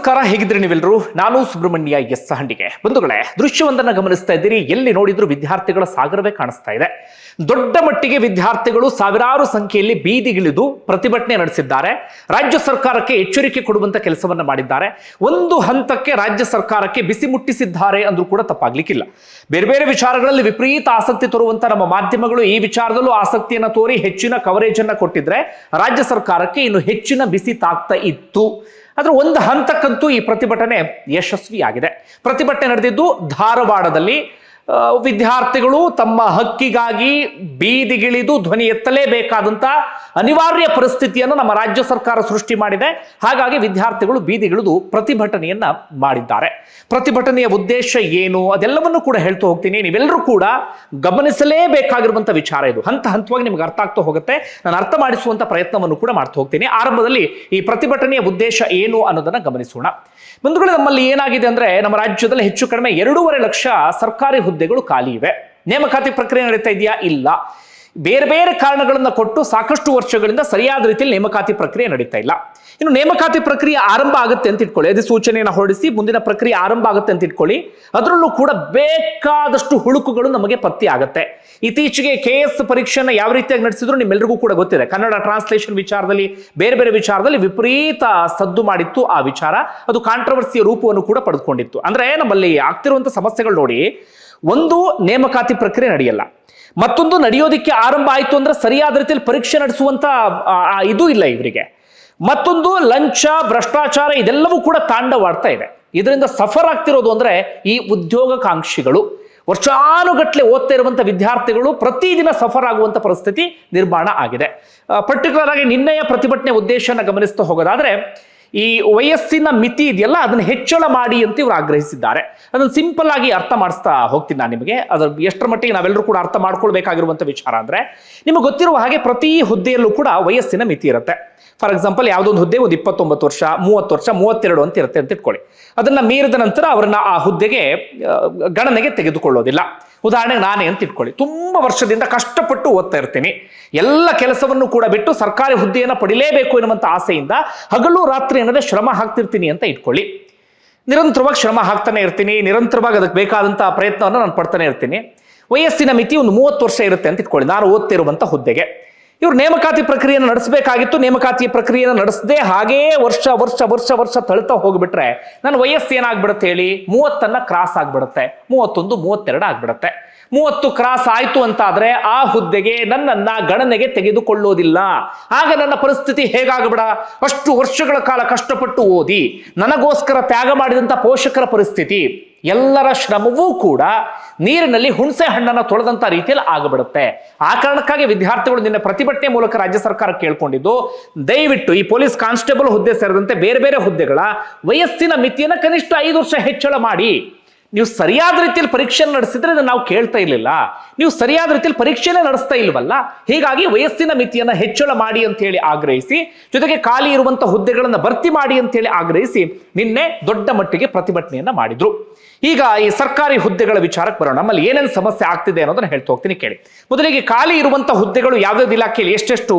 ನಮಸ್ಕಾರ ಹೇಗಿದ್ರೆ ನೀವೆಲ್ಲರೂ? ನಾನು ಸುಬ್ರಹ್ಮಣ್ಯ ಎಸ್ ಹಂಡಿಗೆ. ಬಂಧುಗಳೇ, ದೃಶ್ಯವೊಂದನ್ನು ಗಮನಿಸ್ತಾ ಇದ್ದೀರಿ. ಎಲ್ಲಿ ನೋಡಿದ್ರು ವಿದ್ಯಾರ್ಥಿಗಳ ಸಾಗರವೇ ಕಾಣಿಸ್ತಾ ಇದೆ. ದೊಡ್ಡ ಮಟ್ಟಿಗೆ ವಿದ್ಯಾರ್ಥಿಗಳು ಸಾವಿರಾರು ಸಂಖ್ಯೆಯಲ್ಲಿ ಬೀದಿಗಿಳಿದು ಪ್ರತಿಭಟನೆ ನಡೆಸಿದ್ದಾರೆ. ರಾಜ್ಯ ಸರ್ಕಾರಕ್ಕೆ ಎಚ್ಚರಿಕೆ ಕೊಡುವಂತ ಕೆಲಸವನ್ನ ಮಾಡಿದ್ದಾರೆ. ಒಂದು ಹಂತಕ್ಕೆ ರಾಜ್ಯ ಸರ್ಕಾರಕ್ಕೆ ಬಿಸಿ ಮುಟ್ಟಿಸಿದ್ದಾರೆ ಅಂದ್ರೂ ಕೂಡ ತಪ್ಪಾಗ್ಲಿಕ್ಕಿಲ್ಲ. ಬೇರೆ ಬೇರೆ ವಿಚಾರಗಳಲ್ಲಿ ವಿಪರೀತ ಆಸಕ್ತಿ ತೋರುವಂತ ನಮ್ಮ ಮಾಧ್ಯಮಗಳು ಈ ವಿಚಾರದಲ್ಲೂ ಆಸಕ್ತಿಯನ್ನ ತೋರಿ ಹೆಚ್ಚಿನ ಕವರೇಜ್ ಅನ್ನ ಕೊಟ್ಟಿದ್ರೆ ರಾಜ್ಯ ಸರ್ಕಾರಕ್ಕೆ ಇನ್ನು ಹೆಚ್ಚಿನ ಬಿಸಿ ತಾಕ್ತಾ ಇತ್ತು. ಆದ್ರೆ ಒಂದು ಹಂತಕ್ಕಂತೂ ಈ ಪ್ರತಿಭಟನೆ ಯಶಸ್ವಿಯಾಗಿದೆ. ಪ್ರತಿಭಟನೆ ನಡೆದಿದ್ದು ಧಾರವಾಡದಲ್ಲಿ ವಿದ್ಯಾರ್ಥಿಗಳು ತಮ್ಮ ಹಕ್ಕಿಗಾಗಿ ಬೀದಿಗಿಳಿದು ಧ್ವನಿ ಎತ್ತಲೇಬೇಕಾದಂಥ ಅನಿವಾರ್ಯ ಪರಿಸ್ಥಿತಿಯನ್ನು ನಮ್ಮ ರಾಜ್ಯ ಸರ್ಕಾರ ಸೃಷ್ಟಿ ಮಾಡಿದೆ. ಹಾಗಾಗಿ ವಿದ್ಯಾರ್ಥಿಗಳು ಬೀದಿಗಿಳಿದು ಪ್ರತಿಭಟನೆಯನ್ನ ಮಾಡಿದ್ದಾರೆ. ಪ್ರತಿಭಟನೆಯ ಉದ್ದೇಶ ಏನು? ಅದೆಲ್ಲವನ್ನು ಕೂಡ ಹೇಳ್ತಾ ಹೋಗ್ತೀನಿ. ನೀವೆಲ್ಲರೂ ಕೂಡ ಗಮನಿಸಲೇಬೇಕಾಗಿರುವಂಥ ವಿಚಾರ ಇದು. ಹಂತ ಹಂತವಾಗಿ ನಿಮ್ಗೆ ಅರ್ಥ ಆಗ್ತಾ ಹೋಗುತ್ತೆ. ನಾನು ಅರ್ಥ ಮಾಡಿಸುವಂತ ಪ್ರಯತ್ನವನ್ನು ಕೂಡ ಮಾಡ್ತಾ ಹೋಗ್ತೀನಿ. ಆರಂಭದಲ್ಲಿ ಈ ಪ್ರತಿಭಟನೆಯ ಉದ್ದೇಶ ಏನು ಅನ್ನೋದನ್ನ ಗಮನಿಸೋಣ. ಬಂಧುಗಳು, ನಮ್ಮಲ್ಲಿ ಏನಾಗಿದೆ ಅಂದ್ರೆ ನಮ್ಮ ರಾಜ್ಯದಲ್ಲಿ ಹೆಚ್ಚು ಕಡಿಮೆ ಎರಡೂವರೆ ಲಕ್ಷ ಸರ್ಕಾರಿ ಹುದ್ದೆಗಳು ಖಾಲಿ ಇವೆ. ನೇಮಕಾತಿ ಪ್ರಕ್ರಿಯೆ ನಡೀತಾ ಇದೆಯಾ? ಇಲ್ಲ. ಬೇರೆ ಬೇರೆ ಕಾರಣಗಳನ್ನು ಕೊಟ್ಟು ಸಾಕಷ್ಟು ವರ್ಷಗಳಿಂದ ಸರಿಯಾದ ರೀತಿಯಲ್ಲಿ ನೇಮಕಾತಿ ಪ್ರಕ್ರಿಯೆ ನಡೀತಾ ಇಲ್ಲ. ಇನ್ನು ನೇಮಕಾತಿ ಪ್ರಕ್ರಿಯೆ ಆರಂಭ ಆಗುತ್ತೆ ಅಂತ ಇಟ್ಕೊಳ್ಳಿ. ಅಧಿಸೂಚನೆಯನ್ನು ಹೊರಡಿಸಿ ಮುಂದಿನ ಪ್ರಕ್ರಿಯೆ ಆರಂಭ ಆಗುತ್ತೆ ಅಂತ ಇಟ್ಕೊಳ್ಳಿ. ಅದರಲ್ಲೂ ಕೂಡ ಬೇಕಾದಷ್ಟು ಹುಳುಕುಗಳು ನಮಗೆ ಪತ್ತೆ ಆಗುತ್ತೆ. ಇತ್ತೀಚೆಗೆ ಕೆ ಎಸ್ ಪರೀಕ್ಷೆಯನ್ನು ಯಾವ ರೀತಿಯಾಗಿ ನಡೆಸಿದ್ರು ನಿಮ್ಮೆಲ್ಲರಿಗೂ ಕೂಡ ಗೊತ್ತಿದೆ. ಕನ್ನಡ ಟ್ರಾನ್ಸ್ಲೇಷನ್ ವಿಚಾರದಲ್ಲಿ, ಬೇರೆ ಬೇರೆ ವಿಚಾರದಲ್ಲಿ ವಿಪರೀತ ಸದ್ದು ಮಾಡಿತ್ತು ಆ ವಿಚಾರ. ಅದು ಕಾಂಟ್ರವರ್ಸಿಯ ರೂಪವನ್ನು ಕೂಡ ಪಡೆದುಕೊಂಡಿತ್ತು. ಅಂದ್ರೆ ನಮ್ಮಲ್ಲಿ ಆಗ್ತಿರುವಂತ ಸಮಸ್ಯೆಗಳು ನೋಡಿ ಒಂದು ನೇಮಕಾತಿ ಪ್ರಕ್ರಿಯೆ ನಡೆಯಲ್ಲ. ಮತ್ತೊಂದು ನಡೆಯೋದಿಕ್ಕೆ ಆರಂಭ ಆಯಿತು ಅಂದ್ರೆ ಸರಿಯಾದ ರೀತಿಯಲ್ಲಿ ಪರೀಕ್ಷೆ ನಡೆಸುವಂತ ಇದು ಇಲ್ಲ ಇವರಿಗೆ. ಮತ್ತೊಂದು ಲಂಚ, ಭ್ರಷ್ಟಾಚಾರ ಇದೆಲ್ಲವೂ ಕೂಡ ತಾಂಡವಾಡ್ತಾ ಇದೆ. ಇದರಿಂದ ಸಫರ್ ಆಗ್ತಿರೋದು ಅಂದ್ರೆ ಈ ಉದ್ಯೋಗಕಾಂಕ್ಷಿಗಳು. ವರ್ಷಾನುಗಟ್ಟಲೆ ಓದ್ತಾ ಇರುವಂತ ವಿದ್ಯಾರ್ಥಿಗಳು ಪ್ರತಿದಿನ ಸಫರ್ ಆಗುವಂತ ಪರಿಸ್ಥಿತಿ ನಿರ್ಮಾಣ ಆಗಿದೆ. ಪರ್ಟಿಕ್ಯುಲರ್ ಆಗಿ ನಿನ್ನೆಯ ಪ್ರತಿಭಟನೆ ಉದ್ದೇಶನ ಗಮನಿಸ್ತಾ ಹೋಗೋದಾದ್ರೆ ಈ ವಯಸ್ಸಿನ ಮಿತಿ ಇದೆಯಲ್ಲ, ಅದನ್ನ ಹೆಚ್ಚಳ ಮಾಡಿ ಅಂತ ಇವರು ಆಗ್ರಹಿಸಿದ್ದಾರೆ. ಅದನ್ನು ಸಿಂಪಲ್ ಆಗಿ ಅರ್ಥ ಮಾಡಿಸ್ತಾ ಹೋಗ್ತೀನಿ ನಾನು ನಿಮಗೆ. ಅದ್ರ ಎಷ್ಟರ ಮಟ್ಟಿಗೆ ನಾವೆಲ್ಲರೂ ಕೂಡ ಅರ್ಥ ಮಾಡ್ಕೊಳ್ಬೇಕಾಗಿರುವಂಥ ವಿಚಾರ ಅಂದ್ರೆ, ನಿಮಗೆ ಗೊತ್ತಿರುವ ಹಾಗೆ ಪ್ರತಿ ಹುದ್ದೆಯಲ್ಲೂ ಕೂಡ ವಯಸ್ಸಿನ ಮಿತಿ ಇರುತ್ತೆ. ಫಾರ್ ಎಕ್ಸಾಂಪಲ್, ಯಾವುದೊಂದು ಹುದ್ದೆ ಒಂದು ಇಪ್ಪತ್ತೊಂಬತ್ತು ವರ್ಷ, ಮೂವತ್ತು ವರ್ಷ, ಮೂವತ್ತೆರಡು ಅಂತ ಇರುತ್ತೆ ಅಂತ ಇಟ್ಕೊಳ್ಳಿ. ಅದನ್ನ ಮೀರಿದ ನಂತರ ಅವರನ್ನ ಆ ಹುದ್ದೆಗೆ ಗಣನೆಗೆ ತೆಗೆದುಕೊಳ್ಳೋದಿಲ್ಲ. ಉದಾಹರಣೆಗೆ ನಾನೇ ಅಂತ ಇಟ್ಕೊಳ್ಳಿ. ತುಂಬ ವರ್ಷದಿಂದ ಕಷ್ಟಪಟ್ಟು ಓದ್ತಾ ಇರ್ತೀನಿ. ಎಲ್ಲ ಕೆಲಸವನ್ನು ಕೂಡ ಬಿಟ್ಟು ಸರ್ಕಾರಿ ಹುದ್ದೆಯನ್ನು ಪಡಿಲೇಬೇಕು ಎನ್ನುವಂಥ ಆಸೆಯಿಂದ ಹಗಲು ರಾತ್ರಿ ಅನ್ನೋದೇ ಶ್ರಮ ಹಾಕ್ತಿರ್ತೀನಿ ಅಂತ ಇಟ್ಕೊಳ್ಳಿ. ನಿರಂತರವಾಗಿ ಶ್ರಮ ಹಾಕ್ತಾನೆ ಇರ್ತೀನಿ. ನಿರಂತರವಾಗಿ ಅದಕ್ಕೆ ಬೇಕಾದಂಥ ಪ್ರಯತ್ನವನ್ನು ನಾನು ಪಡ್ತಾನೆ ಇರ್ತೀನಿ. ವಯಸ್ಸಿನ ಮಿತಿ ಒಂದು ಮೂವತ್ತು ವರ್ಷ ಇರುತ್ತೆ ಅಂತ ಇಟ್ಕೊಳ್ಳಿ. ನಾನು ಓದ್ತಿರುವಂಥ ಹುದ್ದೆಗೆ. ಇವ್ರು ನೇಮಕಾತಿ ಪ್ರಕ್ರಿಯೆಯನ್ನು ನಡೆಸಬೇಕಾಗಿತ್ತು, ನೇಮಕಾತಿ ಪ್ರಕ್ರಿಯೆಯನ್ನು ನಡೆಸದೆ ಹಾಗೇ ವರ್ಷ ವರ್ಷ ವರ್ಷ ವರ್ಷ ತಳಿತಾ ಹೋಗ್ಬಿಟ್ರೆ ನನ್ನ ವಯಸ್ಸು ಏನಾಗ್ಬಿಡುತ್ತೆ ಹೇಳಿ? ಮೂವತ್ತನ್ನ ಕ್ರಾಸ್ ಆಗ್ಬಿಡುತ್ತೆ. ಮೂವತ್ತೊಂದು, ಮೂವತ್ತೆರಡು ಆಗ್ಬಿಡುತ್ತೆ. ಮೂವತ್ತು ಕ್ರಾಸ್ ಆಯ್ತು ಅಂತಾದ್ರೆ ಆ ಹುದ್ದೆಗೆ ನನ್ನನ್ನ ಗಣನೆಗೆ ತೆಗೆದುಕೊಳ್ಳೋದಿಲ್ಲ. ಆಗ ನನ್ನ ಪರಿಸ್ಥಿತಿ ಹೇಗಾಗಬೇಡ? ಅಷ್ಟು ವರ್ಷಗಳ ಕಾಲ ಕಷ್ಟಪಟ್ಟು ಓದಿ, ನನಗೋಸ್ಕರ ತ್ಯಾಗ ಮಾಡಿದಂತ ಪೋಷಕರ ಪರಿಸ್ಥಿತಿ. ಎಲ್ಲರ ಶ್ರಮವೂ ಕೂಡ ನೀರಿನಲ್ಲಿ ಹುಣಸೆ ಹಣ್ಣನ್ನು ತೊಳೆದಂತ ರೀತಿಯಲ್ಲಿ ಆಗಬಿಡುತ್ತೆ. ಆ ಕಾರಣಕ್ಕಾಗಿ ವಿದ್ಯಾರ್ಥಿಗಳು ನಿನ್ನೆ ಪ್ರತಿಭಟನೆ ಮೂಲಕ ರಾಜ್ಯ ಸರ್ಕಾರ ಕೇಳ್ಕೊಂಡಿದ್ದು, ದಯವಿಟ್ಟು ಈ ಪೊಲೀಸ್ ಕಾನ್ಸ್ಟೇಬಲ್ ಹುದ್ದೆ ಸೇರಿದಂತೆ ಬೇರೆ ಬೇರೆ ಹುದ್ದೆಗಳ ವಯಸ್ಸಿನ ಮಿತಿಯನ್ನು ಕನಿಷ್ಠ ಐದು ವರ್ಷ ಹೆಚ್ಚಳ ಮಾಡಿ. ನೀವು ಸರಿಯಾದ ರೀತಿಯಲ್ಲಿ ಪರೀಕ್ಷೆ ನಡೆಸಿದ್ರೆ ಇದನ್ನ ನಾವು ಕೇಳ್ತಾ ಇರಲಿಲ್ಲ. ನೀವು ಸರಿಯಾದ ರೀತಿಯಲ್ಲಿ ಪರೀಕ್ಷೆನೇ ನಡೆಸ್ತಾ ಇಲ್ವಲ್ಲ? ಹೀಗಾಗಿ ವಯಸ್ಸಿನ ಮಿತಿಯನ್ನ ಹೆಚ್ಚಳ ಮಾಡಿ ಅಂತ ಹೇಳಿ ಆಗ್ರಹಿಸಿ, ಜೊತೆಗೆ ಖಾಲಿ ಇರುವಂತಹ ಹುದ್ದೆಗಳನ್ನ ಭರ್ತಿ ಮಾಡಿ ಅಂತ ಹೇಳಿ ಆಗ್ರಹಿಸಿ ನಿನ್ನೆ ದೊಡ್ಡ ಮಟ್ಟಿಗೆ ಪ್ರತಿಭಟನೆಯನ್ನ ಮಾಡಿದ್ರು. ಈಗ ಈ ಸರ್ಕಾರಿ ಹುದ್ದೆಗಳ ವಿಚಾರಕ್ಕೆ ಬರೋಣ. ನಮ್ಮಲ್ಲಿ ಏನೇನು ಸಮಸ್ಯೆ ಆಗ್ತಿದೆ ಅನ್ನೋದನ್ನ ಹೇಳ್ತಾ ಹೋಗ್ತೀನಿ ಕೇಳಿ. ಮೊದಲಿಗೆ ಖಾಲಿ ಇರುವಂತಹ ಹುದ್ದೆಗಳು ಯಾವ್ಯಾವ್ದು ಇಲಾಖೆಯಲ್ಲಿ ಎಷ್ಟೆಷ್ಟು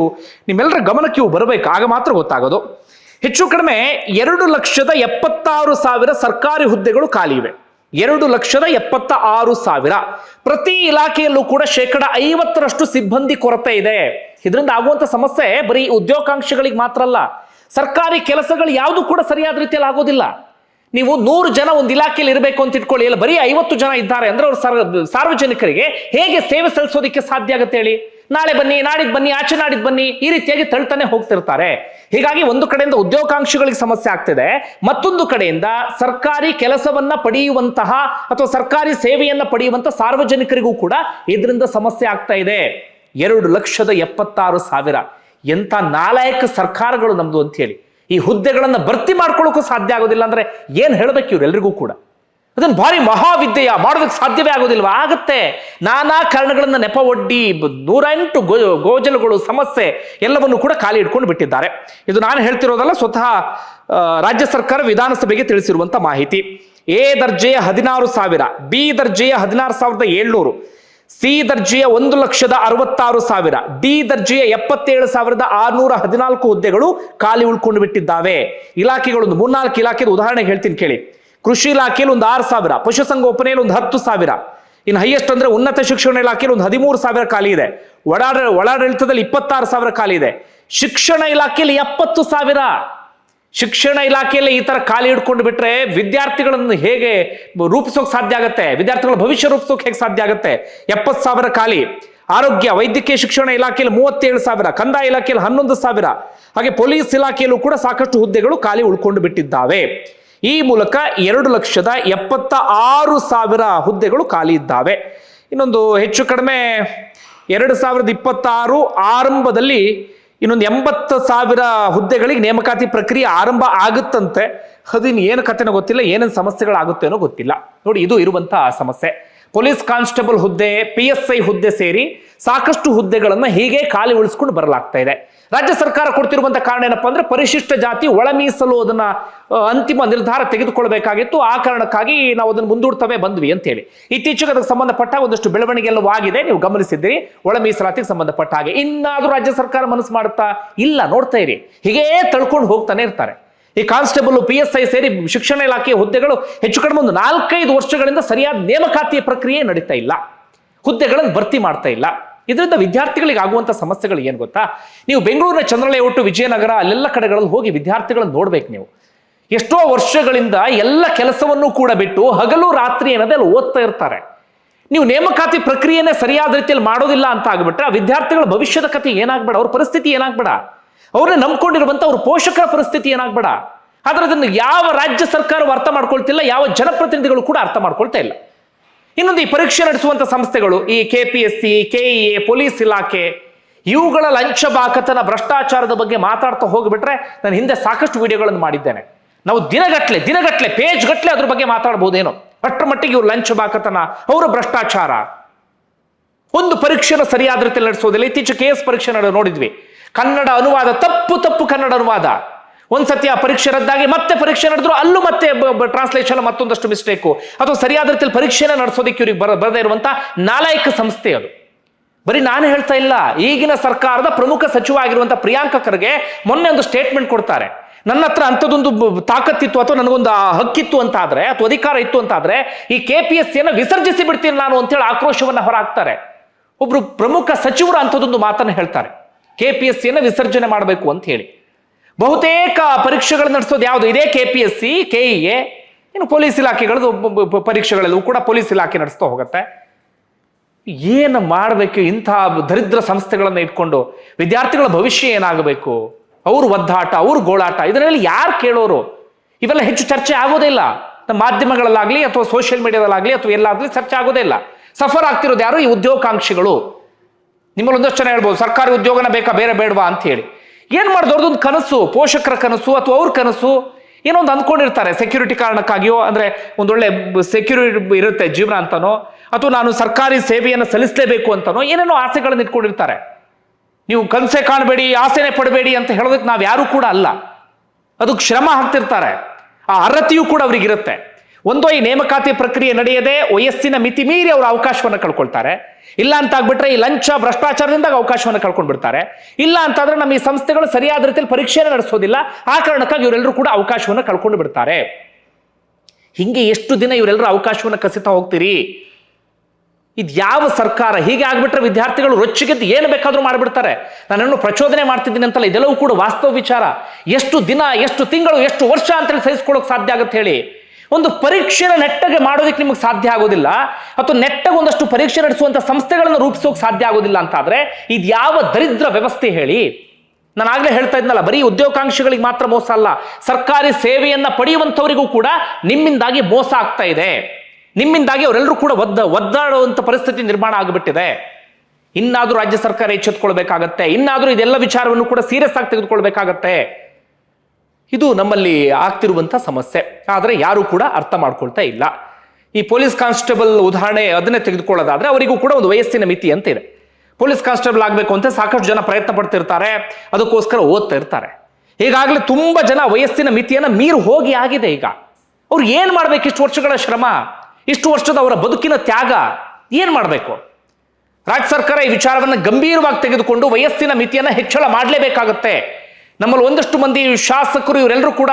ನಿಮ್ಮೆಲ್ಲರ ಗಮನಕ್ಕೆ ಇವು ಬರಬೇಕು? ಆಗ ಮಾತ್ರ ಗೊತ್ತಾಗೋದು. ಹೆಚ್ಚು ಕಡಿಮೆ ಎರಡು ಲಕ್ಷದ ಎಪ್ಪತ್ತಾರು ಸಾವಿರ ಸರ್ಕಾರಿ ಹುದ್ದೆಗಳು ಖಾಲಿ ಇವೆ. ಎರಡು ಲಕ್ಷದ ಎಪ್ಪತ್ತ ಆರು ಸಾವಿರ. ಪ್ರತಿ ಇಲಾಖೆಯಲ್ಲೂ ಕೂಡ ಶೇಕಡ ಐವತ್ತರಷ್ಟು ಸಿಬ್ಬಂದಿ ಕೊರತೆ ಇದೆ. ಇದರಿಂದ ಆಗುವಂತ ಸಮಸ್ಯೆ ಬರೀ ಉದ್ಯೋಗಾಂಕ್ಷಿಗಳಿಗೆ ಮಾತ್ರ ಅಲ್ಲ, ಸರ್ಕಾರಿ ಕೆಲಸಗಳು ಯಾವುದು ಕೂಡ ಸರಿಯಾದ ರೀತಿಯಲ್ಲಿ ಆಗೋದಿಲ್ಲ. ನೀವು ನೂರು ಜನ ಒಂದು ಇಲಾಖೆಯಲ್ಲಿ ಇರಬೇಕು ಅಂತ ಇಟ್ಕೊಳ್ಳಿ, ಇಲ್ಲ ಬರೀ ಐವತ್ತು ಜನ ಇದ್ದಾರೆ ಅಂದ್ರೆ ಅವರು ಸಾರ್ವ- ಸಾರ್ವಜನಿಕರಿಗೆ ಹೇಗೆ ಸೇವೆ ಸಲ್ಲಿಸೋದಕ್ಕೆ ಸಾಧ್ಯ ಆಗುತ್ತೆ ಹೇಳಿ? ನಾಳೆ ಬನ್ನಿ, ನಾಡಿದ್ ಬನ್ನಿ, ಆಚೆ ನಾಡಿದ್ ಬನ್ನಿ ಈ ರೀತಿಯಾಗಿ ತಳ್ತಾನೆ ಹೋಗ್ತಿರ್ತಾರೆ. ಹೀಗಾಗಿ ಒಂದು ಕಡೆಯಿಂದ ಉದ್ಯೋಗಾಂಕ್ಷಿಗಳಿಗೆ ಸಮಸ್ಯೆ ಆಗ್ತಿದೆ, ಮತ್ತೊಂದು ಕಡೆಯಿಂದ ಸರ್ಕಾರಿ ಕೆಲಸವನ್ನ ಪಡೆಯುವಂತಹ ಅಥವಾ ಸರ್ಕಾರಿ ಸೇವೆಯನ್ನ ಪಡೆಯುವಂತಹ ಸಾರ್ವಜನಿಕರಿಗೂ ಕೂಡ ಇದರಿಂದ ಸಮಸ್ಯೆ ಆಗ್ತಾ ಇದೆ. ಎರಡು ಲಕ್ಷದ ಎಪ್ಪತ್ತಾರು ಸಾವಿರ. ಎಂತ ನಾಲಾಯಕ ಸರ್ಕಾರಗಳು ನಮ್ದು ಅಂತ ಹೇಳಿ. ಈ ಹುದ್ದೆಗಳನ್ನ ಭರ್ತಿ ಮಾಡ್ಕೊಳ್ಳೋಕ್ಕೂ ಸಾಧ್ಯ ಆಗೋದಿಲ್ಲ ಅಂದ್ರೆ ಏನ್ ಹೇಳ್ಬೇಕು ಇವರೆಲ್ಲರಿಗೂ ಕೂಡ? ಅದನ್ನ ಭಾರಿ ಮಹಾವಿದ್ಯೆಯ ಮಾಡೋದಕ್ಕೆ ಸಾಧ್ಯವೇ ಆಗೋದಿಲ್ವಾ ಆಗತ್ತೆ. ನಾನಾ ಕಾರಣಗಳನ್ನು ನೆಪ ಒಡ್ಡಿ ನೂರೆಂಟು ಗೋ ಗೋಜಲುಗಳು ಸಮಸ್ಯೆ ಎಲ್ಲವನ್ನು ಕೂಡ ಖಾಲಿ ಇಟ್ಕೊಂಡು ಬಿಟ್ಟಿದ್ದಾರೆ. ಇದು ನಾನು ಹೇಳ್ತಿರೋದಲ್ಲ ಸ್ವತಃ ರಾಜ್ಯ ಸರ್ಕಾರ ವಿಧಾನಸಭೆಗೆ ತಿಳಿಸಿರುವಂಥ ಮಾಹಿತಿ. ಎ ದರ್ಜೆಯ ಹದಿನಾರು ಸಾವಿರ, ಬಿ ದರ್ಜೆಯ ಹದಿನಾರು ಸಾವಿರದ ಏಳ್ನೂರು, ಸಿ ದರ್ಜೆಯ ಒಂದು ಲಕ್ಷದ ಅರವತ್ತಾರು ಸಾವಿರ, ಡಿ ದರ್ಜೆಯ ಎಪ್ಪತ್ತೇಳು ಸಾವಿರದ ಆರುನೂರ ಹದಿನಾಲ್ಕು ಹುದ್ದೆಗಳು ಖಾಲಿ ಉಳ್ಕೊಂಡು ಬಿಟ್ಟಿದ್ದಾವೆ. ಇಲಾಖೆಗಳು ಒಂದು ಮೂರ್ನಾಲ್ಕು ಇಲಾಖೆದು ಉದಾಹರಣೆಗೆ ಹೇಳ್ತೀನಿ ಕೇಳಿ. ಕೃಷಿ ಇಲಾಖೆಯಲ್ಲಿ ಒಂದು ಆರು ಸಾವಿರ ಪಶುಸಂಗೋಪನೆಯಲ್ಲಿ ಒಂದು ಹತ್ತು ಸಾವಿರ. ಇನ್ನು ಹೈಯೆಸ್ಟ್ ಅಂದ್ರೆ ಉನ್ನತ ಶಿಕ್ಷಣ ಇಲಾಖೆಯಲ್ಲಿ ಒಂದು ಹದಿಮೂರು ಸಾವಿರ ಖಾಲಿ ಇದೆ. ಒಡಾಡ ಒಳಾಡಳಿತದಲ್ಲಿ ಇಪ್ಪತ್ತಾರು ಸಾವಿರ ಖಾಲಿ ಇದೆ. ಶಿಕ್ಷಣ ಇಲಾಖೆಯಲ್ಲಿ ಎಪ್ಪತ್ತು ಸಾವಿರ. ಶಿಕ್ಷಣ ಇಲಾಖೆಯಲ್ಲಿ ಈ ತರ ಖಾಲಿ ಹಿಡ್ಕೊಂಡು ಬಿಟ್ರೆ ವಿದ್ಯಾರ್ಥಿಗಳನ್ನು ಹೇಗೆ ರೂಪಿಸೋಕೆ ಸಾಧ್ಯ ಆಗುತ್ತೆ? ವಿದ್ಯಾರ್ಥಿಗಳ ಭವಿಷ್ಯ ರೂಪಿಸೋಕೆ ಹೇಗೆ ಸಾಧ್ಯ ಆಗುತ್ತೆ? ಎಪ್ಪತ್ತು ಸಾವಿರ ಖಾಲಿ. ಆರೋಗ್ಯ, ವೈದ್ಯಕೀಯ ಶಿಕ್ಷಣ ಇಲಾಖೆಯಲ್ಲಿ ಮೂವತ್ತೇಳು ಸಾವಿರ, ಕಂದಾಯ ಇಲಾಖೆಯಲ್ಲಿ ಹನ್ನೊಂದು ಸಾವಿರ. ಹಾಗೆ ಪೊಲೀಸ್ ಇಲಾಖೆಯಲ್ಲೂ ಕೂಡ ಸಾಕಷ್ಟು ಹುದ್ದೆಗಳು ಖಾಲಿ ಉಳ್ಕೊಂಡು ಬಿಟ್ಟಿದ್ದಾವೆ. ಈ ಮೂಲಕ ಎರಡು ಲಕ್ಷದ ಎಪ್ಪತ್ತ ಆರು ಸಾವಿರ ಹುದ್ದೆಗಳು ಖಾಲಿ ಇದ್ದಾವೆ. ಇನ್ನೊಂದು ಹೆಚ್ಚು ಕಡಿಮೆ ಎರಡು ಸಾವಿರದ ಇಪ್ಪತ್ತಾರು ಆರಂಭದಲ್ಲಿ ಇನ್ನೊಂದು ಎಂಬತ್ತು ಸಾವಿರ ಹುದ್ದೆಗಳಿಗೆ ನೇಮಕಾತಿ ಪ್ರಕ್ರಿಯೆ ಆರಂಭ ಆಗುತ್ತಂತೆ. ಅದಿನ್ ಏನು ಕಥೆನೋ ಗೊತ್ತಿಲ್ಲ, ಏನೇನು ಸಮಸ್ಯೆಗಳಾಗುತ್ತೇನೋ ಗೊತ್ತಿಲ್ಲ. ನೋಡಿ, ಇದು ಇರುವಂತಹ ಸಮಸ್ಯೆ. ಪೊಲೀಸ್ ಕಾನ್ಸ್ಟೇಬಲ್ ಹುದ್ದೆ, ಪಿ ಎಸ್ ಐ ಹುದ್ದೆ ಸೇರಿ ಸಾಕಷ್ಟು ಹುದ್ದೆಗಳನ್ನು ಹೀಗೆ ಖಾಲಿ ಉಳಿಸ್ಕೊಂಡು ಬರಲಾಗ್ತಾ ಇದೆ. ರಾಜ್ಯ ಸರ್ಕಾರ ಕೊಡ್ತಿರುವಂತ ಕಾರಣ ಏನಪ್ಪಾ ಅಂದ್ರೆ ಪರಿಶಿಷ್ಟ ಜಾತಿ ಒಳ ಮೀಸಲು ಅದನ್ನ ಅಂತಿಮ ನಿರ್ಧಾರ ತೆಗೆದುಕೊಳ್ಬೇಕಾಗಿತ್ತು. ಆ ಕಾರಣಕ್ಕಾಗಿ ನಾವು ಅದನ್ನು ಮುಂದೂಡ್ತವೆ ಬಂದ್ವಿ ಅಂತ ಹೇಳಿ ಇತ್ತೀಚೆಗೆ ಅದಕ್ಕೆ ಸಂಬಂಧಪಟ್ಟ ಒಂದಷ್ಟು ಬೆಳವಣಿಗೆ ಎಲ್ಲವೂ ಆಗಿದೆ. ನೀವು ಗಮನಿಸಿದ್ದೀರಿ ಒಳ ಮೀಸಲಾತಿಗೆ ಸಂಬಂಧಪಟ್ಟ ಹಾಗೆ. ಇನ್ನಾದ್ರೂ ರಾಜ್ಯ ಸರ್ಕಾರ ಮನಸ್ಸು ಮಾಡುತ್ತಾ ಇಲ್ಲ, ನೋಡ್ತಾ ಇರಿ. ಹೀಗೇ ತಳ್ಕೊಂಡು ಹೋಗ್ತಾನೆ ಇರ್ತಾರೆ. ಈ ಕಾನ್ಸ್ಟೇಬಲ್ ಪಿ ಎಸ್ ಐ ಸೇರಿ ಶಿಕ್ಷಣ ಇಲಾಖೆಯ ಹುದ್ದೆಗಳು ಹೆಚ್ಚು ಕಡಿಮೆ ಒಂದು ನಾಲ್ಕೈದು ವರ್ಷಗಳಿಂದ ಸರಿಯಾದ ನೇಮಕಾತಿಯ ಪ್ರಕ್ರಿಯೆ ನಡೀತಾ ಇಲ್ಲ. ಹುದ್ದೆಗಳನ್ನು ಭರ್ತಿ ಮಾಡ್ತಾ ಇಲ್ಲ. ಇದರಿಂದ ವಿದ್ಯಾರ್ಥಿಗಳಿಗೆ ಆಗುವಂಥ ಸಮಸ್ಯೆಗಳು ಏನು ಗೊತ್ತಾ? ನೀವು ಬೆಂಗಳೂರಿನ ಚಂದ್ರಲೇಔಟು ವಿಜಯನಗರ ಅಲ್ಲೆಲ್ಲ ಕಡೆಗಳಲ್ಲಿ ಹೋಗಿ ವಿದ್ಯಾರ್ಥಿಗಳನ್ನು ನೋಡ್ಬೇಕು ನೀವು. ಎಷ್ಟೋ ವರ್ಷಗಳಿಂದ ಎಲ್ಲ ಕೆಲಸವನ್ನು ಕೂಡ ಬಿಟ್ಟು ಹಗಲು ರಾತ್ರಿ ಏನದೇ ಅಲ್ಲಿ ಓದ್ತಾ ಇರ್ತಾರೆ. ನೀವು ನೇಮಕಾತಿ ಪ್ರಕ್ರಿಯೆನೇ ಸರಿಯಾದ ರೀತಿಯಲ್ಲಿ ಮಾಡೋದಿಲ್ಲ ಅಂತ ಆಗ್ಬಿಟ್ರೆ ಆ ವಿದ್ಯಾರ್ಥಿಗಳ ಭವಿಷ್ಯದ ಕಥೆ ಏನಾಗ್ಬೇಡ, ಅವ್ರ ಪರಿಸ್ಥಿತಿ ಏನಾಗ್ಬೇಡ. ಅವ್ರನ್ನ ನಂಬ್ಕೊಂಡಿರುವಂಥ ಅವ್ರ ಪೋಷಕರ ಪರಿಸ್ಥಿತಿ ಏನಾಗ್ಬೇಡ. ಆದ್ರೆ ಅದನ್ನು ಯಾವ ರಾಜ್ಯ ಸರ್ಕಾರವು ಅರ್ಥ ಮಾಡ್ಕೊಳ್ತಿಲ್ಲ, ಯಾವ ಜನಪ್ರತಿನಿಧಿಗಳು ಕೂಡ ಅರ್ಥ ಮಾಡ್ಕೊಳ್ತಾ ಇಲ್ಲ. ಇನ್ನೊಂದು ಈ ಪರೀಕ್ಷೆ ನಡೆಸುವಂತ ಸಂಸ್ಥೆಗಳು, ಈ K P S C KEA police ಇಲಾಖೆ, ಇವುಗಳ ಲಂಚ ಬಾಕತನ ಭ್ರಷ್ಟಾಚಾರದ ಬಗ್ಗೆ ಮಾತಾಡ್ತಾ ಹೋಗಿಬಿಟ್ರೆ ನಾನು ಹಿಂದೆ ಸಾಕಷ್ಟು ವಿಡಿಯೋಗಳನ್ನು ಮಾಡಿದ್ದೇನೆ. ನಾವು ದಿನಗಟ್ಲೆ ದಿನಗಟ್ಲೆ ಪೇಜ್ ಗಟ್ಲೆ ಅದ್ರ ಬಗ್ಗೆ ಮಾತಾಡ್ಬೋದೇನೋ. ಅಷ್ಟರ ಮಟ್ಟಿಗೆ ಇವ್ರು ಲಂಚ ಬಾಕತನ ಅವರ ಭ್ರಷ್ಟಾಚಾರ. ಒಂದು ಪರೀಕ್ಷೆನ ಸರಿಯಾದ ರೀತಿಯಲ್ಲಿ ನಡೆಸೋದಿಲ್ಲ. ಇತ್ತೀಚೆಗೆ ಕೆ ಎಸ್ ಪರೀಕ್ಷೆ ನಡೆ ನೋಡಿದ್ವಿ. ಕನ್ನಡ ಅನುವಾದ, ತಪ್ಪು ತಪ್ಪು ಕನ್ನಡ ಅನುವಾದ. ಒಂದ್ಸತಿ ಆ ಪರೀಕ್ಷೆ ರದ್ದಾಗಿ ಮತ್ತೆ ಪರೀಕ್ಷೆ ನಡೆದ್ರು, ಅಲ್ಲೂ ಮತ್ತೆ ಟ್ರಾನ್ಸ್ಲೇಷನ್ ಮತ್ತೊಂದಷ್ಟು ಮಿಸ್ಟೇಕು ಅಥವಾ ಸರಿಯಾದ ರೀತಿಯಲ್ಲಿ ಪರೀಕ್ಷೆನ ನಡೆಸೋದಕ್ಕೆ ಇವ್ರಿಗೆ ಬರ, ಬರದೇ ಇರುವಂತ ನಾಲಾಯಕ ಸಂಸ್ಥೆ ಅದು. ಬರೀ ನಾನು ಹೇಳ್ತಾ ಇಲ್ಲ, ಈಗಿನ ಸರ್ಕಾರದ ಪ್ರಮುಖ ಸಚಿವ ಆಗಿರುವಂತಹ ಪ್ರಿಯಾಂಕ ಖರ್ಗೆ ಮೊನ್ನೆ ಒಂದು ಸ್ಟೇಟ್ಮೆಂಟ್ ಕೊಡ್ತಾರೆ. ನನ್ನ ಹತ್ರ ಅಂಥದ್ದೊಂದು ತಾಕತ್ತಿತ್ತು ಅಥವಾ ನನಗೊಂದು ಹಕ್ಕಿತ್ತು ಅಂತ ಆದ್ರೆ ಅಥವಾ ಅಧಿಕಾರ ಇತ್ತು ಅಂತ ಆದ್ರೆ ಈ ಕೆ ಪಿ ಎಸ್ ಸಿಯನ್ನು ವಿಸರ್ಜಿಸಿ ಬಿಡ್ತೀನಿ ನಾನು ಅಂತೇಳಿ ಆಕ್ರೋಶವನ್ನು ಹೊರಹಾಕ್ತಾರೆ ಒಬ್ರು ಪ್ರಮುಖ ಸಚಿವರು ಅಂಥದ್ದೊಂದು ಮಾತನ್ನು ಹೇಳ್ತಾರೆ. ಕೆ ಪಿ ಎಸ್ ಸಿಯನ್ನು ವಿಸರ್ಜನೆ ಮಾಡಬೇಕು ಅಂತ ಹೇಳಿ. ಬಹುತೇಕ ಪರೀಕ್ಷೆಗಳು ನಡೆಸೋದು ಯಾವುದು? ಇದೇ K P S C KEA ಇನ್ನು ಪೊಲೀಸ್ ಇಲಾಖೆಗಳದ್ದು ಪರೀಕ್ಷೆಗಳೆಲ್ಲವೂ ಕೂಡ ಪೊಲೀಸ್ ಇಲಾಖೆ ನಡೆಸ್ತಾ ಹೋಗುತ್ತೆ. ಏನು ಮಾಡಬೇಕು ಇಂಥ ದರಿದ್ರ ಸಂಸ್ಥೆಗಳನ್ನು ಇಟ್ಕೊಂಡು ವಿದ್ಯಾರ್ಥಿಗಳ ಭವಿಷ್ಯ ಏನಾಗಬೇಕು? ಅವ್ರ ಒದ್ದಾಟ, ಅವ್ರ ಗೋಳಾಟ, ಇದರಲ್ಲಿ ಯಾರು ಕೇಳೋರು? ಇವೆಲ್ಲ ಹೆಚ್ಚು ಚರ್ಚೆ ಆಗೋದೇ ಇಲ್ಲ. ನಮ್ಮ ಮಾಧ್ಯಮಗಳಲ್ಲಾಗಲಿ ಅಥವಾ ಸೋಷಿಯಲ್ ಮೀಡಿಯಾದಲ್ಲಾಗಲಿ ಅಥವಾ ಎಲ್ಲಾದ್ರೂ ಚರ್ಚೆ ಆಗೋದೇ ಇಲ್ಲ. ಸಫರ್ ಆಗ್ತಿರೋದು ಯಾರು? ಈ ಉದ್ಯೋಗಾಂಕ್ಷಿಗಳು. ನಿಮ್ಮಲ್ಲಿ ಒಂದಷ್ಟು ಜನ ಹೇಳ್ಬೋದು, ಸರ್ಕಾರಿ ಉದ್ಯೋಗನ ಬೇಕಾ, ಬೇರೆ ಬೇಡವಾ ಅಂತ ಹೇಳಿ. ಏನು ಮಾಡಿದ್ರು ಒಂದು ಕನಸು, ಪೋಷಕರ ಕನಸು ಅಥವಾ ಅವ್ರ ಕನಸು? ಏನೋ ಒಂದು ಅಂದ್ಕೊಂಡಿರ್ತಾರೆ ಸೆಕ್ಯೂರಿಟಿ ಕಾರಣಕ್ಕಾಗಿಯೋ, ಅಂದರೆ ಒಂದೊಳ್ಳೆ ಸೆಕ್ಯೂರಿಟಿ ಇರುತ್ತೆ ಜೀವನ ಅಂತನೋ, ಅಥವಾ ನಾನು ಸರ್ಕಾರಿ ಸೇವೆಯನ್ನು ಸಲ್ಲಿಸಲೇಬೇಕು ಅಂತನೋ, ಏನೇನೋ ಆಸೆಗಳನ್ನು ಇಟ್ಕೊಂಡಿರ್ತಾರೆ. ನೀವು ಕನಸೆ ಕಾಣಬೇಡಿ, ಆಸೆನೆ ಪಡಬೇಡಿ ಅಂತ ಹೇಳೋದಕ್ಕೆ ನಾವು ಯಾರು ಕೂಡ ಅಲ್ಲ. ಅದಕ್ಕೆ ಶ್ರಮ ಹಾಕ್ತಿರ್ತಾರೆ. ಆ ಅರ್ಹತೆಯೂ ಕೂಡ ಅವ್ರಿಗಿರುತ್ತೆ. ಒಂದೋ ಈ ನೇಮಕಾತಿ ಪ್ರಕ್ರಿಯೆ ನಡೆಯದೆ ವಯಸ್ಸಿನ ಮಿತಿ ಮೀರಿ ಅವರು ಅವಕಾಶವನ್ನು ಕಳ್ಕೊಳ್ತಾರೆ. ಇಲ್ಲ ಅಂತ ಆಗ್ಬಿಟ್ರೆ ಈ ಲಂಚ, ಭ್ರಷ್ಟಾಚಾರದಿಂದ ಅವಕಾಶವನ್ನು ಕಳ್ಕೊಂಡ್ಬಿಡ್ತಾರೆ. ಇಲ್ಲ ಅಂತಂದ್ರೆ ನಮ್ಮ ಈ ಸಂಸ್ಥೆಗಳು ಸರಿಯಾದ ರೀತಿಯಲ್ಲಿ ಪರೀಕ್ಷೆಯನ್ನು ನಡೆಸೋದಿಲ್ಲ. ಆ ಕಾರಣಕ್ಕಾಗಿ ಇವರೆಲ್ಲರೂ ಕೂಡ ಅವಕಾಶವನ್ನು ಕಳ್ಕೊಂಡು ಬಿಡ್ತಾರೆ. ಹಿಂಗೆ ಎಷ್ಟು ದಿನ ಇವರೆಲ್ಲರೂ ಅವಕಾಶವನ್ನು ಕಸಿತ ಹೋಗ್ತೀರಿ? ಇದು ಯಾವ ಸರ್ಕಾರ? ಹೀಗೆ ಆಗ್ಬಿಟ್ರೆ ವಿದ್ಯಾರ್ಥಿಗಳು ರೊಚ್ಚಿಗೆದ್ದು ಏನು ಬೇಕಾದರೂ ಮಾಡಿಬಿಡ್ತಾರೆ. ನಾನೇನು ಪ್ರಚೋದನೆ ಮಾಡ್ತಿದ್ದೀನಿ ಅಂತಲ್ಲ, ಇದೆಲ್ಲವೂ ಕೂಡ ವಾಸ್ತವ ವಿಚಾರ. ಎಷ್ಟು ದಿನ, ಎಷ್ಟು ತಿಂಗಳು, ಎಷ್ಟು ವರ್ಷ ಅಂತೇಳಿ ಸಹಿಸ್ಕೊಳ್ಳೋಕೆ ಸಾಧ್ಯ ಆಗುತ್ತೆ ಹೇಳಿ. ಒಂದು ಪರೀಕ್ಷೆನ ನೆಟ್ಟಗೆ ಮಾಡೋದಕ್ಕೆ ನಿಮಗೆ ಸಾಧ್ಯ ಆಗೋದಿಲ್ಲ ಅಥವಾ ನೆಟ್ಟಗೆ ಒಂದಷ್ಟು ಪರೀಕ್ಷೆ ನಡೆಸುವಂತ ಸಂಸ್ಥೆಗಳನ್ನು ರೂಪಿಸೋಕೆ ಸಾಧ್ಯ ಆಗೋದಿಲ್ಲ ಅಂತಾದರೆ ಇದು ಯಾವ ದರಿದ್ರ ವ್ಯವಸ್ಥೆ ಹೇಳಿ ನಾನು ಆಗಲೇ ಹೇಳ್ತಾ ಇದ್ನಲ್ಲ, ಬರೀ ಉದ್ಯೋಗಾಂಕ್ಷಿಗಳಿಗೆ ಮಾತ್ರ ಮೋಸ ಅಲ್ಲ, ಸರ್ಕಾರಿ ಸೇವೆಯನ್ನ ಪಡೆಯುವಂಥವರಿಗೂ ಕೂಡ ನಿಮ್ಮಿಂದಾಗಿ ಮೋಸ ಆಗ್ತಾ ಇದೆ. ನಿಮ್ಮಿಂದಾಗಿ ಅವರೆಲ್ಲರೂ ಕೂಡ ಒದ್ದ, ಒದ್ದಾಡುವಂಥ ಪರಿಸ್ಥಿತಿ ನಿರ್ಮಾಣ ಆಗಿಬಿಟ್ಟಿದೆ. ಇನ್ನಾದ್ರೂ ರಾಜ್ಯ ಸರ್ಕಾರ ಎಚ್ಚೆತ್ಕೊಳ್ಬೇಕಾಗತ್ತೆ, ಇನ್ನಾದ್ರೂ ಇದೆಲ್ಲ ವಿಚಾರವನ್ನು ಕೂಡ ಸೀರಿಯಸ್ ಆಗಿ ತೆಗೆದುಕೊಳ್ಬೇಕಾಗತ್ತೆ. ಇದು ನಮ್ಮಲ್ಲಿ ಆಗ್ತಿರುವಂತ ಸಮಸ್ಯೆ. ಆದರೆ ಯಾರು ಕೂಡ ಅರ್ಥ ಮಾಡ್ಕೊಳ್ತಾ ಇಲ್ಲ. ಈ ಪೊಲೀಸ್ ಕಾನ್ಸ್ಟೇಬಲ್ ಉದಾಹರಣೆ ಅದನ್ನೇ ತೆಗೆದುಕೊಳ್ಳೋದಾದ್ರೆ ಅವರಿಗೂ ಕೂಡ ಒಂದು ವಯಸ್ಸಿನ ಮಿತಿ ಅಂತ ಇದೆ. ಪೊಲೀಸ್ ಕಾನ್ಸ್ಟೇಬಲ್ ಆಗಬೇಕು ಅಂತ ಸಾಕಷ್ಟು ಜನ ಪ್ರಯತ್ನ ಪಡ್ತಿರ್ತಾರೆ, ಅದಕ್ಕೋಸ್ಕರ ಓದ್ತಾ ಇರ್ತಾರೆ. ಈಗಾಗಲೇ ತುಂಬ ಜನ ವಯಸ್ಸಿನ ಮಿತಿಯನ್ನು ಮೀರಿ ಹೋಗಿ ಆಗಿದೆ ಈಗ. ಅವ್ರು ಏನು ಮಾಡ್ಬೇಕು ಇಷ್ಟು ವರ್ಷಗಳ ಶ್ರಮ, ಇಷ್ಟು ವರ್ಷದ ಅವರ ಬದುಕಿನ ತ್ಯಾಗ, ಏನು ಮಾಡಬೇಕು? ರಾಜ್ಯ ಸರ್ಕಾರ ಈ ವಿಚಾರವನ್ನು ಗಂಭೀರವಾಗಿ ತೆಗೆದುಕೊಂಡು ವಯಸ್ಸಿನ ಮಿತಿಯನ್ನು ಹೆಚ್ಚಳ ಮಾಡಲೇಬೇಕಾಗುತ್ತೆ. ನಮ್ಮಲ್ಲಿ ಒಂದಷ್ಟು ಮಂದಿ ಶಾಸಕರು ಇವರೆಲ್ಲರೂ ಕೂಡ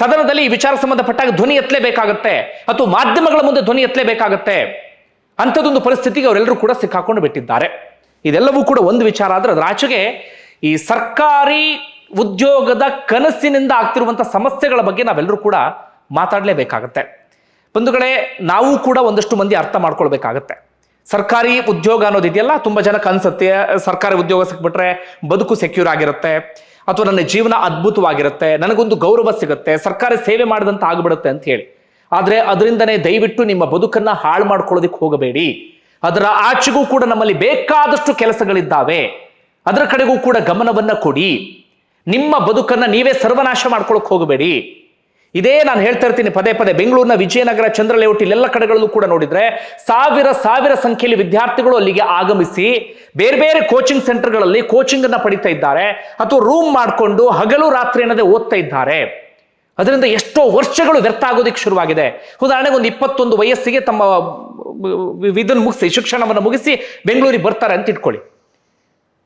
ಸದನದಲ್ಲಿ ಈ ವಿಚಾರ ಸಂಬಂಧಪಟ್ಟಾಗ ಧ್ವನಿ ಎತ್ತಲೇಬೇಕಾಗತ್ತೆ. ಅಥವಾ ಮಾಧ್ಯಮಗಳ ಮುಂದೆ ಧ್ವನಿ ಎತ್ತಲೇಬೇಕಾಗತ್ತೆ. ಅಂಥದ್ದೊಂದು ಪರಿಸ್ಥಿತಿಗೆ ಅವರೆಲ್ಲರೂ ಕೂಡ ಸಿಕ್ಕಾಕೊಂಡು ಬಿಟ್ಟಿದ್ದಾರೆ. ಇದೆಲ್ಲವೂ ಕೂಡ ಒಂದು ವಿಚಾರ ಆದರೆ ಅದರ ಆಚೆಗೆ ಈ ಸರ್ಕಾರಿ ಉದ್ಯೋಗದ ಕನಸಿನಿಂದ ಆಗ್ತಿರುವಂಥ ಸಮಸ್ಯೆಗಳ ಬಗ್ಗೆ ನಾವೆಲ್ಲರೂ ಕೂಡ ಮಾತಾಡಲೇಬೇಕಾಗತ್ತೆ. ಬಂಧುಗಳೇ, ನಾವು ಕೂಡ ಒಂದಷ್ಟು ಮಂದಿ ಅರ್ಥ ಮಾಡ್ಕೊಳ್ಬೇಕಾಗತ್ತೆ. ಸರ್ಕಾರಿ ಉದ್ಯೋಗ ಅನ್ನೋದಿದೆಯಲ್ಲ, ತುಂಬ ಜನಕ್ಕೆ ಅನ್ಸುತ್ತೆ. ಸರ್ಕಾರಿ ಉದ್ಯೋಗ ಸಿಕ್ಬಿಟ್ರೆ ಬದುಕು ಸೆಕ್ಯೂರ್ ಆಗಿರುತ್ತೆ. ಅಥವಾ ನನ್ನ ಜೀವನ ಅದ್ಭುತವಾಗಿರುತ್ತೆ, ನನಗೊಂದು ಗೌರವ ಸಿಗುತ್ತೆ, ಸರ್ಕಾರ ಸೇವೆ ಮಾಡಿದಂತ ಆಗ್ಬಿಡುತ್ತೆ ಅಂತ ಹೇಳಿ. ಆದ್ರೆ ಅದರಿಂದನೇ ದಯವಿಟ್ಟು ನಿಮ್ಮ ಬದುಕನ್ನ ಹಾಳು ಮಾಡ್ಕೊಳ್ಳೋದಕ್ಕೆ ಹೋಗಬೇಡಿ. ಅದರ ಆಚೆಗೂ ಕೂಡ ನಮ್ಮಲ್ಲಿ ಬೇಕಾದಷ್ಟು ಕೆಲಸಗಳಿದ್ದಾವೆ. ಅದರ ಕಡೆಗೂ ಕೂಡ ಗಮನವನ್ನ ಕೊಡಿ. ನಿಮ್ಮ ಬದುಕನ್ನ ನೀವೇ ಸರ್ವನಾಶ ಮಾಡ್ಕೊಳಕ್ ಹೋಗಬೇಡಿ. ಇದೇ ನಾನು ಹೇಳ್ತಾ ಇರ್ತೀನಿ ಪದೇ ಪದೇ. ಬೆಂಗಳೂರಿನ ವಿಜಯನಗರ ಚಂದ್ರಲೇಔಟ್ ಇಲ್ಲೆಲ್ಲ ಕಡೆಗಳಲ್ಲೂ ಕೂಡ ನೋಡಿದ್ರೆ ಸಾವಿರ ಸಾವಿರ ಸಂಖ್ಯೆಯಲ್ಲಿ ವಿದ್ಯಾರ್ಥಿಗಳು ಅಲ್ಲಿಗೆ ಆಗಮಿಸಿ ಬೇರೆ ಬೇರೆ ಕೋಚಿಂಗ್ ಸೆಂಟರ್ಗಳಲ್ಲಿ ಕೋಚಿಂಗ್ ಅನ್ನ ಪಡಿತಾ ಇದ್ದಾರೆ. ಅಥವಾ ರೂಮ್ ಮಾಡಿಕೊಂಡು ಹಗಲು ರಾತ್ರಿ ಅನ್ನದೇ ಓದ್ತಾ ಇದ್ದಾರೆ. ಅದರಿಂದ ಎಷ್ಟೋ ವರ್ಷಗಳು ವ್ಯರ್ಥ ಆಗೋದಿಕ್ಕೆ ಶುರುವಾಗಿದೆ. ಉದಾಹರಣೆಗೆ ಒಂದು ಇಪ್ಪತ್ತೊಂದು ವಯಸ್ಸಿಗೆ ತಮ್ಮ ಇದನ್ನು ಮುಗಿಸಿ, ಶಿಕ್ಷಣವನ್ನು ಮುಗಿಸಿ ಬೆಂಗಳೂರಿಗೆ ಬರ್ತಾರೆ ಅಂತ ಇಟ್ಕೊಳ್ಳಿ.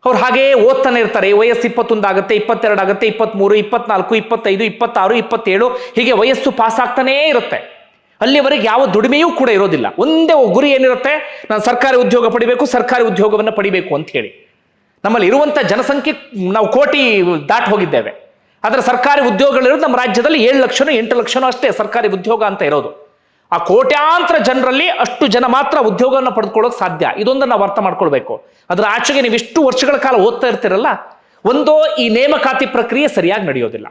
ಅವ್ರು ಹಾಗೇ ಓದ್ತಾನೆ ಇರ್ತಾರೆ. ವಯಸ್ಸು ಇಪ್ಪತ್ತೊಂದು ಆಗುತ್ತೆ, ಇಪ್ಪತ್ತೆರಡು ಆಗುತ್ತೆ, ಇಪ್ಪತ್ತ್ಮೂರು ಇಪ್ಪತ್ನಾಲ್ಕು ಇಪ್ಪತ್ತೈದು, ಇಪ್ಪತ್ತಾರು, ಇಪ್ಪತ್ತೇಳು ಹೀಗೆ ವಯಸ್ಸು ಪಾಸ್ ಆಗ್ತಾನೇ ಇರುತ್ತೆ. ಅಲ್ಲಿವರೆಗೆ ಯಾವ ದುಡಿಮೆಯೂ ಕೂಡ ಇರೋದಿಲ್ಲ. ಒಂದೇ ಗುರಿ ಏನಿರುತ್ತೆ? ನಾನು ಸರ್ಕಾರಿ ಉದ್ಯೋಗ ಪಡಿಬೇಕು, ಸರ್ಕಾರಿ ಉದ್ಯೋಗವನ್ನು ಪಡಿಬೇಕು ಅಂತ ಹೇಳಿ. ನಮ್ಮಲ್ಲಿ ಇರುವಂಥ ಜನಸಂಖ್ಯೆ ನಾವು ಕೋಟಿ ದಾಟಿ ಹೋಗಿದ್ದೇವೆ. ಆದರೆ ಸರ್ಕಾರಿ ಉದ್ಯೋಗಗಳಿರೋದು ನಮ್ಮ ರಾಜ್ಯದಲ್ಲಿ ಏಳು ಲಕ್ಷನೋ ಎಂಟು ಲಕ್ಷನೋ ಅಷ್ಟೇ ಸರ್ಕಾರಿ ಉದ್ಯೋಗ ಅಂತ ಇರೋದು. ಆ ಕೋಟ್ಯಾಂತರ ಜನರಲ್ಲಿ ಅಷ್ಟು ಜನ ಮಾತ್ರ ಉದ್ಯೋಗವನ್ನು ಪಡೆದುಕೊಳ್ಳೋಕೆ ಸಾಧ್ಯ. ಇದೊಂದು ನಾವು ಅರ್ಥ ಮಾಡ್ಕೊಳ್ಬೇಕು. ಅದರ ಆಚೆಗೆ ನೀವು ಇಷ್ಟು ವರ್ಷಗಳ ಕಾಲ ಓದ್ತಾ ಇರ್ತೀರಲ್ಲ, ಒಂದೋ ಈ ನೇಮಕಾತಿ ಪ್ರಕ್ರಿಯೆ ಸರಿಯಾಗಿ ನಡೆಯೋದಿಲ್ಲ.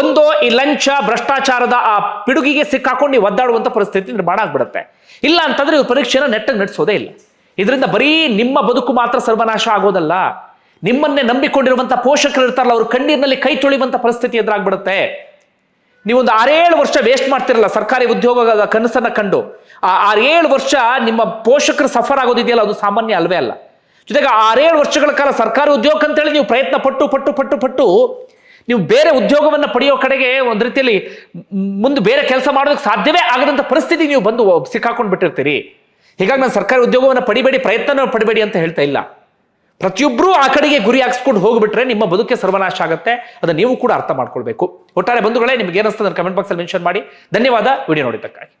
ಒಂದೋ ಈ ಲಂಚ, ಭ್ರಷ್ಟಾಚಾರದ ಆ ಪಿಡುಗಿಗೆ ಸಿಕ್ಕಾಕೊಂಡು ನೀವು ಒದ್ದಾಡುವಂಥ ಪರಿಸ್ಥಿತಿ ನಿರ್ಮಾಣ ಆಗ್ಬಿಡುತ್ತೆ. ಇಲ್ಲ ಅಂತಂದ್ರೆ ಇವ್ರು ಪರೀಕ್ಷೆನ ನೆಟ್ಟಗೆ ನಡೆಸೋದೇ ಇಲ್ಲ. ಇದರಿಂದ ಬರೀ ನಿಮ್ಮ ಬದುಕು ಮಾತ್ರ ಸರ್ವನಾಶ ಆಗೋದಲ್ಲ. ನಿಮ್ಮನ್ನೇ ನಂಬಿಕೊಂಡಿರುವಂಥ ಪೋಷಕರು ಇರ್ತಾರಲ್ಲ, ಅವ್ರ ಕಣ್ಣೀರಿನಲ್ಲಿ ಕೈ ತೊಳಿಯುವಂಥ ಪರಿಸ್ಥಿತಿ ಎದುರಾಗ್ಬಿಡುತ್ತೆ. ನೀವೊಂದು ಆರೇಳು ವರ್ಷ ವೇಸ್ಟ್ ಮಾಡ್ತಿರಲ್ಲ, ಸರ್ಕಾರಿ ಉದ್ಯೋಗದ ಕನಸನ್ನು ಕಂಡು. ಆ ಆರೇಳು ವರ್ಷ ನಿಮ್ಮ ಪೋಷಕರು ಸಫರ್ ಆಗೋದಿದೆಯಲ್ಲ, ಅದು ಸಾಮಾನ್ಯ ಅಲ್ವೇ ಅಲ್ಲ. ಜೊತೆಗೆ ಆರೇಳು ವರ್ಷಗಳ ಕಾಲ ಸರ್ಕಾರಿ ಉದ್ಯೋಗ ಅಂತೇಳಿ ನೀವು ಪ್ರಯತ್ನ ಪಟ್ಟು ಪಟ್ಟು ಪಟ್ಟು ಪಟ್ಟು, ನೀವು ಬೇರೆ ಉದ್ಯೋಗವನ್ನು ಪಡೆಯೋ ಕಡೆಗೆ ಒಂದು ರೀತಿಯಲ್ಲಿ ಮುಂದೆ ಬೇರೆ ಕೆಲಸ ಮಾಡೋದಕ್ಕೆ ಸಾಧ್ಯವೇ ಆಗದಂಥ ಪರಿಸ್ಥಿತಿ ನೀವು ಬಂದು ಸಿಕ್ಕಾಕೊಂಡು ಬಿಟ್ಟಿರ್ತೀರಿ. ಹೀಗಾಗಿ ನಾನು ಸರ್ಕಾರಿ ಉದ್ಯೋಗವನ್ನು ಪಡಿಬೇಡಿ ಪ್ರಯತ್ನ ಪಡಿಬೇಡಿ ಅಂತ ಹೇಳ್ತಾ ಇಲ್ಲ. ಪ್ರತಿಯೊಬ್ಬರೂ ಆ ಕಡೆಗೆ ಗುರಿ ಹಾಕ್ಸ್ಕೊಂಡು ಹೋಗ್ಬಿಟ್ರೆ ನಿಮ್ಮ ಬದುಕೆ ಸರ್ವನಾಶ ಆಗುತ್ತೆ. ಅದನ್ನ ನೀವು ಕೂಡ ಅರ್ಥ ಮಾಡ್ಕೊಳ್ಬೇಕು. ಒಟ್ಟಾರೆ ಬಂಧುಗಳೇ, ನಿಮ್ಗೆ ಏನಿಸ್ತದೆ ಕಮೆಂಟ್ ಬಾಕ್ಸಲ್ಲಿ ಮೆನ್ಷನ್ ಮಾಡಿ. ಧನ್ಯವಾದ. ವಿಡಿಯೋ ನೋಡಿದ್ದಕ್ಕಾಗಿ.